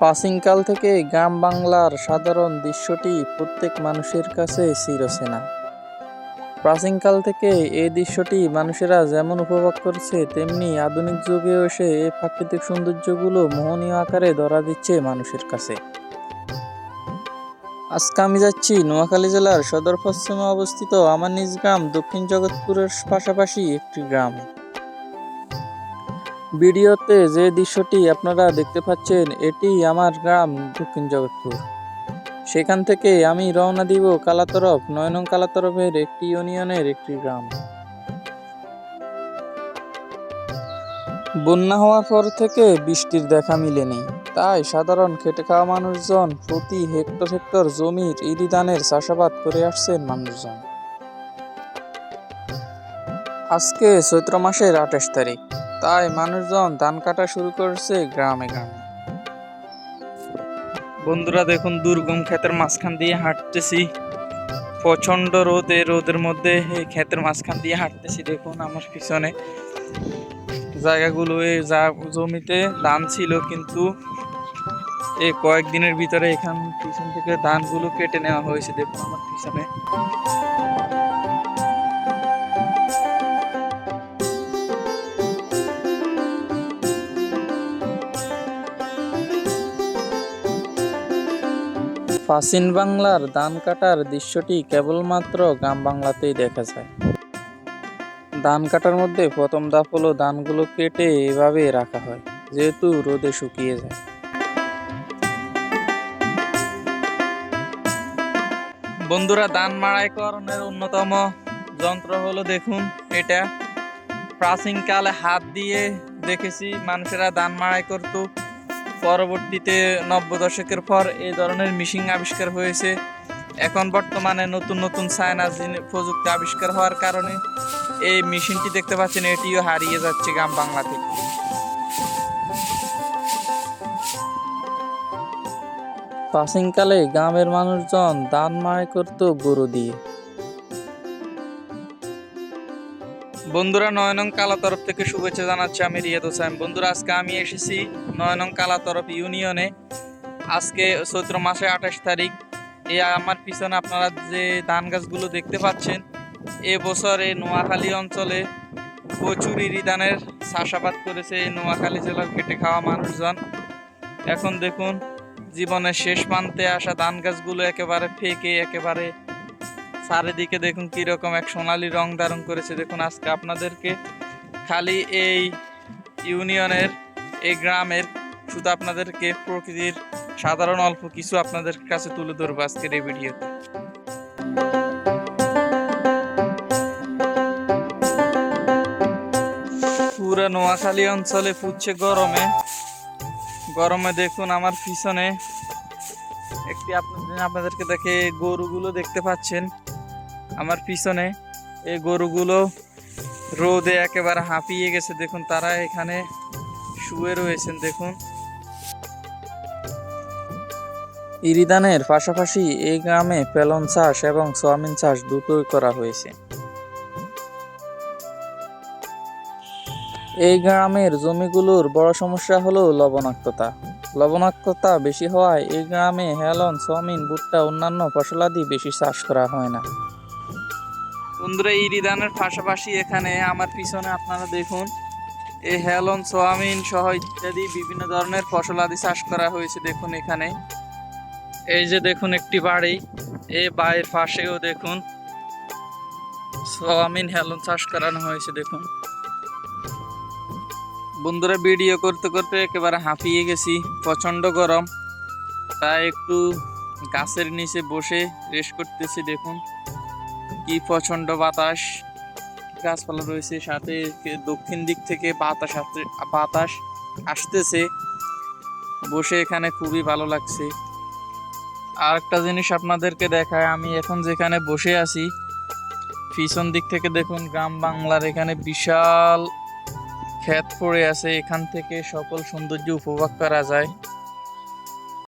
প্রাচীনকাল থেকে গ্রাম বাংলার সাধারণ দৃশ্যটি প্রত্যেক মানুষের কাছে চিরসেনা প্রাচীনকাল থেকে এই দৃশ্যটি মানুষেরা যেমন উপভোগ করছে, তেমনি আধুনিক যুগেও এসে এই প্রাকৃতিক সৌন্দর্যগুলো মোহনীয় আকারে ধরা দিচ্ছে মানুষের কাছে। আজকে আমি যাচ্ছি নোয়াখালী জেলার সদর পশ্চিমে অবস্থিত আমার নিজ গ্রাম দক্ষিণ জগৎপুরের পাশাপাশি একটি গ্রাম। ভিডিওতে যে দৃশ্যটি আপনারা দেখতে পাচ্ছেন, এটি আমার গ্রাম দক্ষিণ জগৎপুর। সেখান থেকে আমি রওনা দিব কালাতরফ নয় নং কালাতরফের একটি ইউনিয়নের একটি গ্রাম। বন্যা হওয়ার পর থেকে বৃষ্টির দেখা মিলেনি তাই সাধারণ খেটে খাওয়া মানুষজন প্রতি হেক্টর হেক্টর জমির ইরি ধানের চাষাবাদ করে আসছেন মানুষজন। আজকে চৈত্র মাসের আঠাশ তারিখ। তাই মানুষজন ধান কাটা শুরু করছে গ্রামে গ্রামে। বন্ধুরা, দেখুন দুর্গম ক্ষেতের মাঝখান দিয়ে হাঁটতেছি। প্রচণ্ড রোদ এই রোদের মধ্যে ক্ষেতের মাঝখান দিয়ে হাঁটতেছি, দেখুন আমার পিছনে। জায়গাগুলো যা জমিতে ধান ছিল কিন্তু এই কয়েকদিনের ভিতরে এখান পিছন থেকে ধানগুলো কেটে নেওয়া হয়েছে, দেখুন আমার পিছনে। প্রাচীন বাংলার ধান কাটার দৃশ্যটি কেবলমাত্র গ্রাম বাংলাতেই দেখা যায়। ধান কাটার মধ্যে প্রথম ধাপ হলো ধানগুলো কেটে এভাবে রাখা হয়, যেহেতু রোদে শুকিয়ে যায়। বন্ধুরা দান ধান মাড়াইকরণের অন্যতম যন্ত্র হলো দেখুন, এটা। প্রাচীনকালে হাত দিয়ে দেখেছি, মানুষেরা ধান মাড়াই করতো। পরবর্তীতে নব্য দশকের পর এই ধরনের মেশিন আবিষ্কার হয়েছে। এখন বর্তমানে নতুন নতুন জিনি- প্রযুক্তি আবিষ্কার হওয়ার কারণে এই মেশিনটি দেখতে পাচ্ছেন, এটিও হারিয়ে যাচ্ছে গ্রাম বাংলা থেকে। প্রাচীনকালে গ্রামের মানুষজন দান মাড়াই করত গরু দিয়ে। বন্ধুরা, নয়নং কালা তরফ থেকে শুভেচ্ছা জানাচ্ছি আমি রিয়াদ হোসেন। বন্ধুরা, আজকে আমি এসেছি নয়নং কালা তরফ ইউনিয়নে। আজকে চৈত্র মাসে আঠাশ তারিখ। এই আমার পিছনে আপনারা যে ধান গাছগুলো দেখতে পাচ্ছেন, এ বছর নোয়াখালী অঞ্চলে প্রচুর ইরি ধানের চাষাবাদ করেছে এই নোয়াখালী জেলার কেটে খাওয়া মানুষজন। এখন দেখুন, জীবনের শেষ প্রান্তে আসা ধান গাছগুলো একেবারে ফেকে, একেবারে চারিদিকে দেখুন কীরকম এক সোনালী রং ধারণ করেছে। দেখুন, আজকে আপনাদেরকে খালি এই ইউনিয়নের, এই গ্রামের শুধু আপনাদেরকে প্রকৃতির সাধারণ অল্প কিছু আপনাদের কাছে তুলে ধরবো আজকের এই ভিডিওতে। পুরো নোয়াখালী অঞ্চলে ফুটছে গরমে। গরমে দেখুন, আমার পিছনে একটি আপনাদের আপনাদেরকে দেখে গরুগুলো দেখতে পাচ্ছেন। আমার পিছনে এই গরুগুলো রোদে একেবারে হাঁপিয়ে গেছে। দেখুন, তারা এখানে শুয়ে রয়েছেন, দেখুন। ইরিদানের পাশাপাশি এই গ্রামে পেলন চাষ এবং সোয়াবিন চাষ দুটোই করা হয়েছে। এই গ্রামের জমিগুলোর বড় সমস্যা হলো লবণাক্ততা। লবণাক্ততা বেশি হওয়ায় এই গ্রামে হেলন, সোয়াবিন, ভুট্টা অন্যান্য ফসলাদি বেশি চাষ করা হয় না। বন্ধুরা ইরিদানের পাশাপাশি এখানে আমার পিছনে আপনারা দেখুন এই হেলন, সোয়াবিন সহ ইত্যাদি বিভিন্ন ধরনের ফসল আদি চাষ করা হয়েছে দেখুন এখানে। এই যে দেখুন একটি বাড়ি এই বাড়ির পাশেও দেখুন, সোয়াবিন, হেলন চাষ করানো হয়েছে দেখুন। বন্ধুরা, ভিডিও করতে করতে একেবারে হাঁপিয়ে গেছি, প্রচণ্ড গরম। তাই একটু গাছের নিচে বসে রেস্ট করতেছি দেখুন। কি প্রচণ্ড বাতাস? গাছপালা রয়েছে, সাথে দক্ষিণ দিক থেকে বাতাস বাতাস আসতেছে। বসে এখানে খুবই ভালো লাগছে। আর একটা জিনিস আপনাদেরকে দেখায় আমি এখন যেখানে বসে আছি, পিছন দিক থেকে দেখুন গ্রাম বাংলার এখানে বিশাল ক্ষেত পড়ে আছে। এখান থেকে সকল সৌন্দর্য উপভোগ করা যায়।